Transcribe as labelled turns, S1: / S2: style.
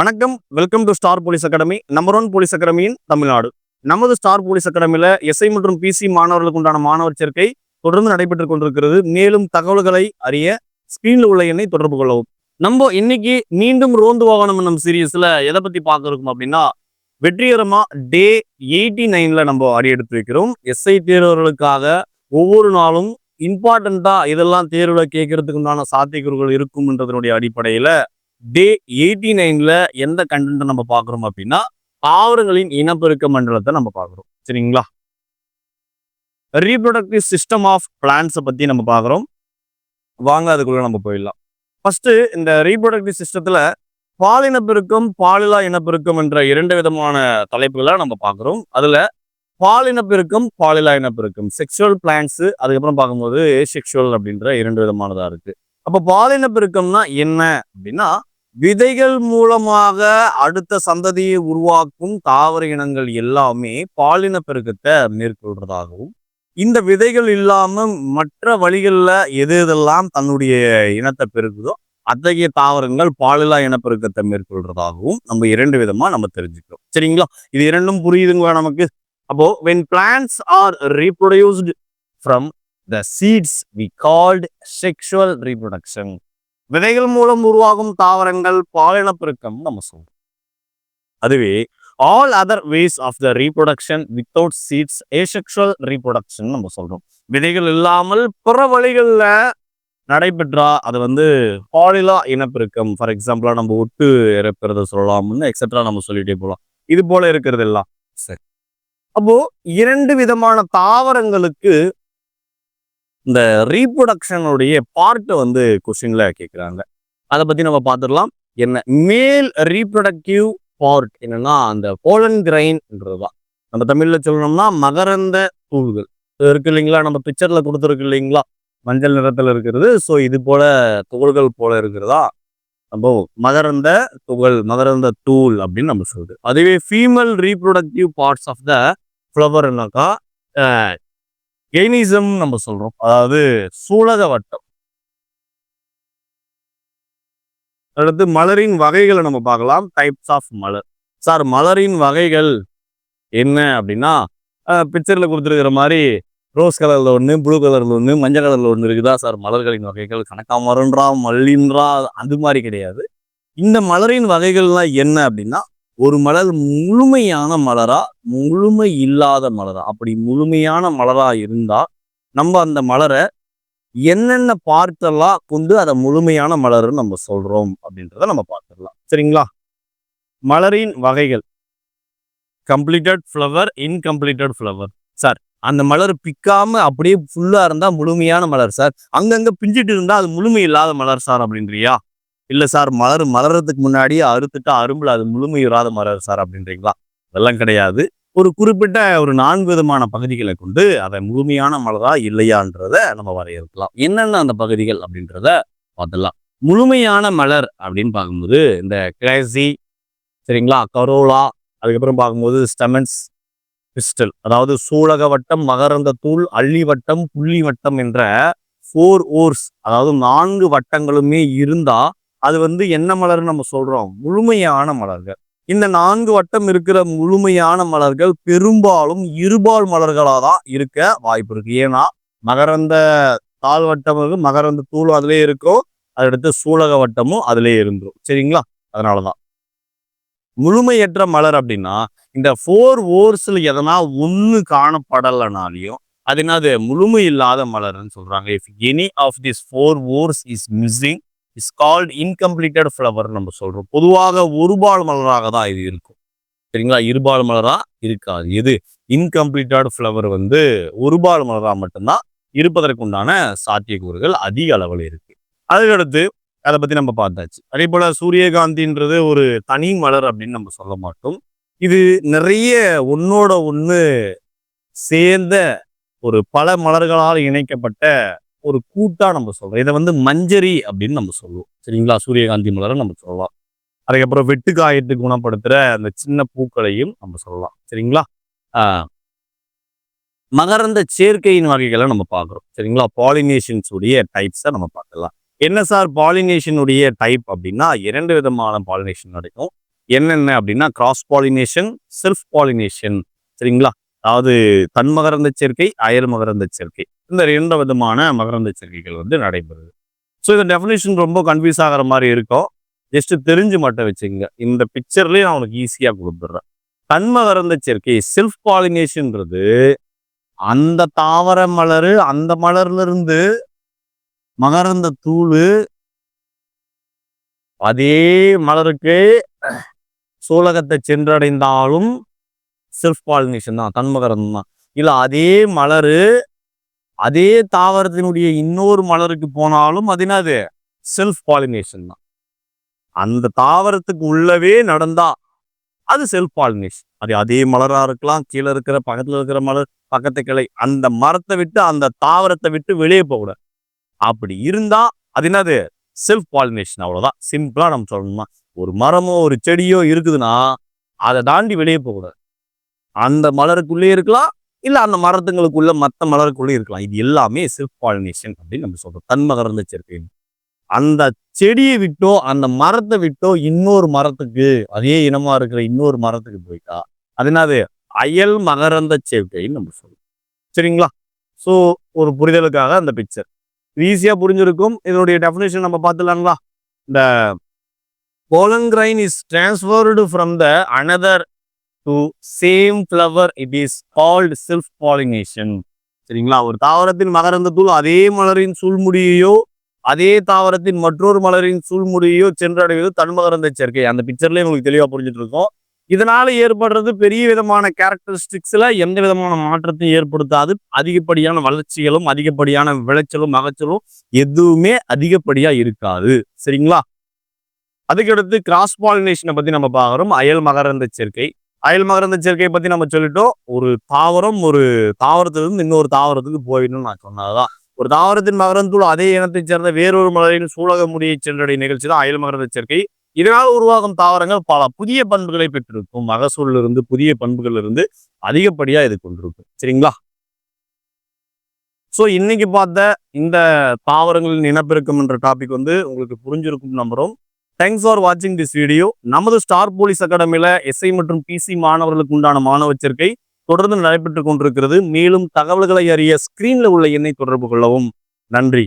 S1: வணக்கம் welcome to star police academy number one police அகாடமியின் Tamil Nadu. நமது star police அகாடமியில SI மற்றும் பிசி மாணவர்களுக்கு உண்டான மாணவர் சேர்க்கை தொடர்ந்து நடைபெற்றுக் கொண்டிருக்கிறது. மேலும் தகவல்களை அறிய ஸ்கிரீன்ல உள்ள எண்ணை தொடர்பு கொள்ளவும். நம்ம இன்னைக்கு மீண்டும் ரோந்து வாகனம் என்னும் சீரியஸ்ல எதை பத்தி பார்த்துருக்கோம் அப்படின்னா வெற்றிகரமா டே எயிட்டி நைன்ல நம்ம அறியெடுத்து வைக்கிறோம். எஸ்ஐ தேர்வர்களுக்காக ஒவ்வொரு நாளும் இம்பார்ட்டண்டா இதெல்லாம் தேர்வுல கேட்கறதுக்கு உண்டான சாத்தியக்கூறுகள் இருக்கும்ன்றதனுடைய அடிப்படையில டே எயிட்டி நைன்ல எந்த கண்டென்ட் நம்ம பார்க்குறோம் அப்படின்னா தாவரங்களின் இனப்பெருக்க மண்டலத்தை நம்ம பார்க்குறோம். சரிங்களா? ரீப்ரொடக்டிவ் சிஸ்டம் ஆஃப் பிளான்ஸை பத்தி நம்ம பார்க்குறோம். வாங்க அதுக்குள்ள நம்ம போயிடலாம். ஃபஸ்ட்டு இந்த ரீப்ரொடக்டிவ் சிஸ்டத்தில் பாலினப்பெருக்கம் பாலிலா இனப்பெருக்கம் என்ற இரண்டு விதமான தலைப்புகளை நம்ம பார்க்குறோம். அதுல பாலினப்பெருக்கம் பாலிலா இனப்பெருக்கம். செக்ஷுவல் பிளான்ஸ் அதுக்கப்புறம் பார்க்கும்போது செக்ஷுவல் அப்படின்ற இரண்டு விதமானதா இருக்கு. அப்போ பாலினப்பெருக்கம்னா என்ன அப்படின்னா விதைகள் மூலமாக அடுத்த சந்ததியை உருவாக்கும் தாவர இனங்கள் எல்லாமே பாலின பெருக்கத்தை மேற்கொள்றதாகவும் இந்த விதைகள் இல்லாம மற்ற வழிகளில் எது எதெல்லாம் தன்னுடைய இனத்தை பெருக்குதோ அத்தகைய தாவரங்கள் பாலிலா இனப்பெருக்கத்தை மேற்கொள்றதாகவும் நம்ம இரண்டு விதமா நம்ம தெரிஞ்சுக்கிறோம். சரிங்களா? இது இரண்டும் புரியுதுங்களா நமக்கு? அப்போ when plants are reproduced from the seeds we called sexual reproduction விதைகள் மூலம் உருவாகும் தாவரங்கள் பாலினப்பெருக்கம் நம்ம சொல்றோம். அதுவே all other ways of the reproduction without seeds asexual reproduction நம்ம சொல்றோம். விதைகள் இல்லாமல் பிற வழிகளில் நடைபெற்றா அது வந்து பாலிலா இனப்பெருக்கம். ஃபார் எக்ஸாம்பிளா நம்ம ஒட்டு இறப்புறத சொல்லலாம்னு எக்ஸெட்ரா நம்ம சொல்லிட்டே போகலாம் இது போல இருக்கிறது எல்லாம் சரி. அப்போ இரண்டு விதமான தாவரங்களுக்கு இந்த ரீப்ரொடக்ஷனுடைய பார்ட்டை வந்து கொஸ்டின்ல கேட்குறாங்க அதை பத்தி நம்ம பார்த்துடலாம் என்ன? மேல் ரீப்ரொடக்டிவ் பார்ட் என்னன்னா அந்த போலன் கிரைன்ன்றதுதான் நம்ம தமிழ்ல சொல்லணும்னா மகரந்த தூள்கள். இருக்கு இல்லைங்களா? நம்ம பிக்சர்ல கொடுத்துருக்கு இல்லைங்களா? மஞ்சள் நிறத்துல இருக்கிறது. ஸோ இது போல துகள்கள் போல இருக்கிறதா? நம்ம மகரந்த துகள் மகரந்த தூள் அப்படின்னு நம்ம சொல்றது. அதுவே female reproductive parts of the ஃப்ளவர்னாக்கா gynoecium நம்ம சொல்றோம். அதாவது சூலக வட்டம். அடுத்து மலரின் வகைகளை நம்ம பார்க்கலாம். Types of Malar. சார் மலரின் வகைகள் என்ன அப்படின்னா பிக்சர்ல கொடுத்துருக்கிற மாதிரி ரோஸ் கலர்ல ஒன்று ப்ளூ கலர்ல ஒன்று மஞ்சள் கலர்ல ஒன்று இருக்குதா சார்? மலர்களின் வகைகள் கனகாமரன்றா மல்லின்றா அது மாதிரி கிடையாது. இந்த மலரின் வகைகள்லாம் என்ன அப்படின்னா ஒரு மலர் முழுமையான மலரா முழுமை இல்லாத மலரா? அப்படி முழுமையான மலரா இருந்தா நம்ம அந்த மலரை என்னென்ன பார்த்தெல்லாம் கொண்டு அதை முழுமையான மலர்னு நம்ம சொல்றோம் அப்படின்றத நம்ம பார்த்துடலாம். சரிங்களா? மலரின் வகைகள். Completed flower incompleted flower sir அந்த மலர் பிக்காம அப்படியே ஃபுல்லா இருந்தா முழுமையான மலர் சார். அங்கங்க பிஞ்சிட்டு இருந்தா அது முழுமை இல்லாத மலர் சார் அப்படின்றியா? இல்லை சார் மலர் மலர்றதுக்கு முன்னாடியே அறுத்துட்டா அரும்புல அது முழுமையுறாத மலர் சார் அப்படின்றீங்களா? அதெல்லாம் கிடையாது. ஒரு குறிப்பிட்ட ஒரு நான்கு விதமான பகுதிகளை கொண்டு அதை முழுமையான மலரா இல்லையான்றத நம்ம வரையறுக்கலாம். என்னென்ன அந்த பகுதிகள் அப்படின்றத பார்த்துடலாம். முழுமையான மலர் அப்படின்னு பார்க்கும்போது இந்த கிளாசி சரிங்களா? கரோலா அதுக்கப்புறம் பார்க்கும்போது ஸ்டெமன்ஸ் பிஸ்டல். அதாவது சூலக வட்டம் மகரந்த தூள் அள்ளி வட்டம் புள்ளி வட்டம் என்ற ஃபோர் ஓர்ஸ் அதாவது நான்கு வட்டங்களுமே இருந்தால் அது வந்து என்ன மலர்னு நம்ம சொல்றோம். முழுமையான மலர்கள். இந்த நான்கு வட்டம் இருக்கிற முழுமையான மலர்கள் பெரும்பாலும் இருபால் மலர்களாக தான் இருக்க வாய்ப்பு இருக்கு. ஏன்னா மகரந்த தாழ் வட்டம் மகரந்த தூள் அதுலேயே இருக்கும் அதடுத்து சூலக வட்டமும் அதுலேயே இருந்துரும். சரிங்களா? அதனாலதான். முழுமையற்ற மலர் அப்படின்னா இந்த ஃபோர் ஓர்ஸ்ல எதனா ஒன்று காணப்படலைனாலையும் அது என்னது? முழுமை இல்லாத மலர்னு சொல்றாங்க. If any of this four whorls is missing is called incompleted flower நம்ம சொல்கிறோம் பொதுவாக ஒருபால் மலராக தான் இது இருக்கும். சரிங்களா? இருபால் மலராக இருக்காது. எது? இன்கம்ப்ளீட்டட் ஃப்ளவர் வந்து ஒருபால் மலராக மட்டும்தான் இருப்பதற்குண்டான சாத்தியக்கூறுகள் அதிக அளவில் இருக்கு. அதுக்கடுத்து அதை பற்றி நம்ம பார்த்தாச்சு. அதே போல் சூரியகாந்தின்றது ஒரு தனி மலர் அப்படின்னு நம்ம சொல்ல மாட்டோம். இது நிறைய ஒன்னோட ஒன்று சேர்ந்த ஒரு பல மலர்களால் இணைக்கப்பட்ட ஒரு கூட்டாக நம்ம சொல்கிறோம் இதை வந்து மஞ்சரி அப்படின்னு நம்ம சொல்லுவோம். சரிங்களா? சூரியகாந்தி மலரை நம்ம சொல்லலாம். அதுக்கப்புறம் வெட்டு குணப்படுத்துகிற அந்த சின்ன பூக்களையும் நம்ம சொல்லலாம். சரிங்களா? ஆஹ் மகரந்த சேர்க்கையின் வகைகளை நம்ம பார்க்குறோம். சரிங்களா? பாலினேஷன்ஸ் உடைய டைப்ஸை நம்ம பார்க்கலாம். என்ன சார் பாலினேஷனுடைய டைப் அப்படின்னா இரண்டு விதமான பாலினேஷன் நடக்கும். என்னென்ன அப்படின்னா கிராஸ் பாலினேஷன் செல்ஃப் பாலினேஷன் சரிங்களா? அதாவது தன்மகரந்த சேர்க்கை அயல் மகரந்த சேர்க்கை. இந்த இரண்டு விதமான மகரந்த சேர்க்கைகள் வந்து நடைபெறுது. ஸோ இந்த டெஃபினேஷன் ரொம்ப கன்ஃபியூஸ் ஆகிற மாதிரி இருக்கும். ஜஸ்ட் தெரிஞ்சு மட்டும் வச்சுக்கோங்க. இந்த பிக்சர்லயே நான் உனக்கு ஈஸியாக கொடுத்துட்றேன். தன்மகரந்த சேர்க்கை செல்ஃப் பாலினேஷன்ன்றது அந்த தாவர மலர் அந்த மலர்ல இருந்து மகரந்த தூள் அதே மலருக்கு சூலகத்தை சென்றடைந்தாலும் செல்ஃப் பாலினேஷன் தான் தன்மகரந்தம் தான். இல்லை அதே மலர் அதே தாவரத்தினுடைய இன்னொரு மலருக்கு போனாலும் அது என்னது? செல்ஃப் பாலினேஷன் தான். அந்த தாவரத்துக்கு உள்ளவே நடந்தா அது செல்ஃப் பாலினேஷன் அது அதே மலராக இருக்கலாம் கீழே இருக்கிற பக்கத்தில் இருக்கிற மலர் பக்கத்து கிளை அந்த மரத்தை விட்டு அந்த தாவரத்தை விட்டு வெளியே போகக்கூடாது. அப்படி இருந்தா அது என்னது? செல்ஃப் பாலினேஷன் அவ்வளோதான் சிம்பிளாக நம்ம சொல்லணுமா ஒரு மரமோ ஒரு செடியோ இருக்குதுன்னா அதை தாண்டி வெளியே போகக்கூடாது. அந்த மலருக்குள்ளே இருக்கலாம் இல்லை அந்த மரத்துங்களுக்குள்ள மற்ற மலருக்குள்ளே இருக்கலாம். இது எல்லாமே செல்ஃப் பாலினேஷன் அப்படின்னு நம்ம சொல்றோம். தன்மகரந்த சேர்க்கை அந்த செடியை விட்டோ அந்த மரத்தை விட்டோ இன்னொரு மரத்துக்கு அதே இனமா இருக்கிற இன்னொரு மரத்துக்கு போயிட்டா அது என்னது? அயல் மகரந்த சேர்க்கைன்னு நம்ம சொல்லுவோம் சரிங்களா? ஸோ ஒரு புரிதலுக்காக அந்த பிக்சர் ஈஸியா புரிஞ்சிருக்கும். இதனுடைய டெஃபினேஷன் நம்ம பார்த்துலாங்களா இந்த pollen grain is transferred from the another to same flower it is called self pollination சரிங்களா? ஒரு தாவரத்தின் மகரந்த தூள் அதே மலரின் சூழ்முடியையோ அதே தாவரத்தின் மற்றொரு மலரின் சூழ்முடியையோ சென்றடைவது தன்மகரந்த சேர்க்கை. அந்த பிக்சர்லயே உங்களுக்கு தெளிவாக புரிஞ்சுட்டு இருக்கோம் இதனால ஏற்படுறது பெரிய விதமான கேரக்டரிஸ்டிக்ஸ்ல எந்த விதமான மாற்றத்தையும் ஏற்படுத்தாது. அதிகப்படியான வளர்ச்சிகளும் அதிகப்படியான விளைச்சலும் மகச்சலும் எதுவுமே அதிகப்படியா இருக்காது. சரிங்களா? அதுக்கடுத்து கிராஸ் பாலினேஷனை பத்தி நம்ம பார்க்குறோம். அயல் மகரந்த சேர்க்கை. அயல் மகரந்த சேர்க்கையை பத்தி நம்ம சொல்லிட்டோம். ஒரு தாவரம் ஒரு தாவரத்திலிருந்து இன்னொரு தாவரத்துக்கு போயிடணும்னு நான் சொன்னதுதான். ஒரு தாவரத்தின் மகரந்தூள் அதே இனத்தைச் சேர்ந்த வேறொரு மலரின் சூழக முடியை சென்றடைய நிகழ்ச்சி தான் அயல் மகரந்த சேர்க்கை. இதனால் உருவாகும் தாவரங்கள் பல புதிய பண்புகளை பெற்றிருக்கும். மகசூல்ல இருந்து புதிய பண்புகள் இருந்து அதிகப்படியா இது கொண்டிருக்கும். சரிங்களா? சோ இன்னைக்கு பார்த்த இந்த தாவரங்களின் இனப்பெருக்கம் என்ற டாபிக் வந்து உங்களுக்கு புரிஞ்சிருக்கும் நம்புறோம் தேங்க்ஸ் ஃபார் வாட்சிங் திஸ் வீடியோ நமது ஸ்டார் போலீஸ் அகாடமியில எஸ்ஐ மற்றும் பிசி மாணவர்களுக்கு உண்டான மாணவ சேர்க்கை தொடர்ந்து நடைபெற்றுக் கொண்டிருக்கிறது. மேலும் தகவல்களை அறிய ஸ்கிரீன்ல உள்ள எண்ணை தொடர்பு கொள்ளவும். நன்றி.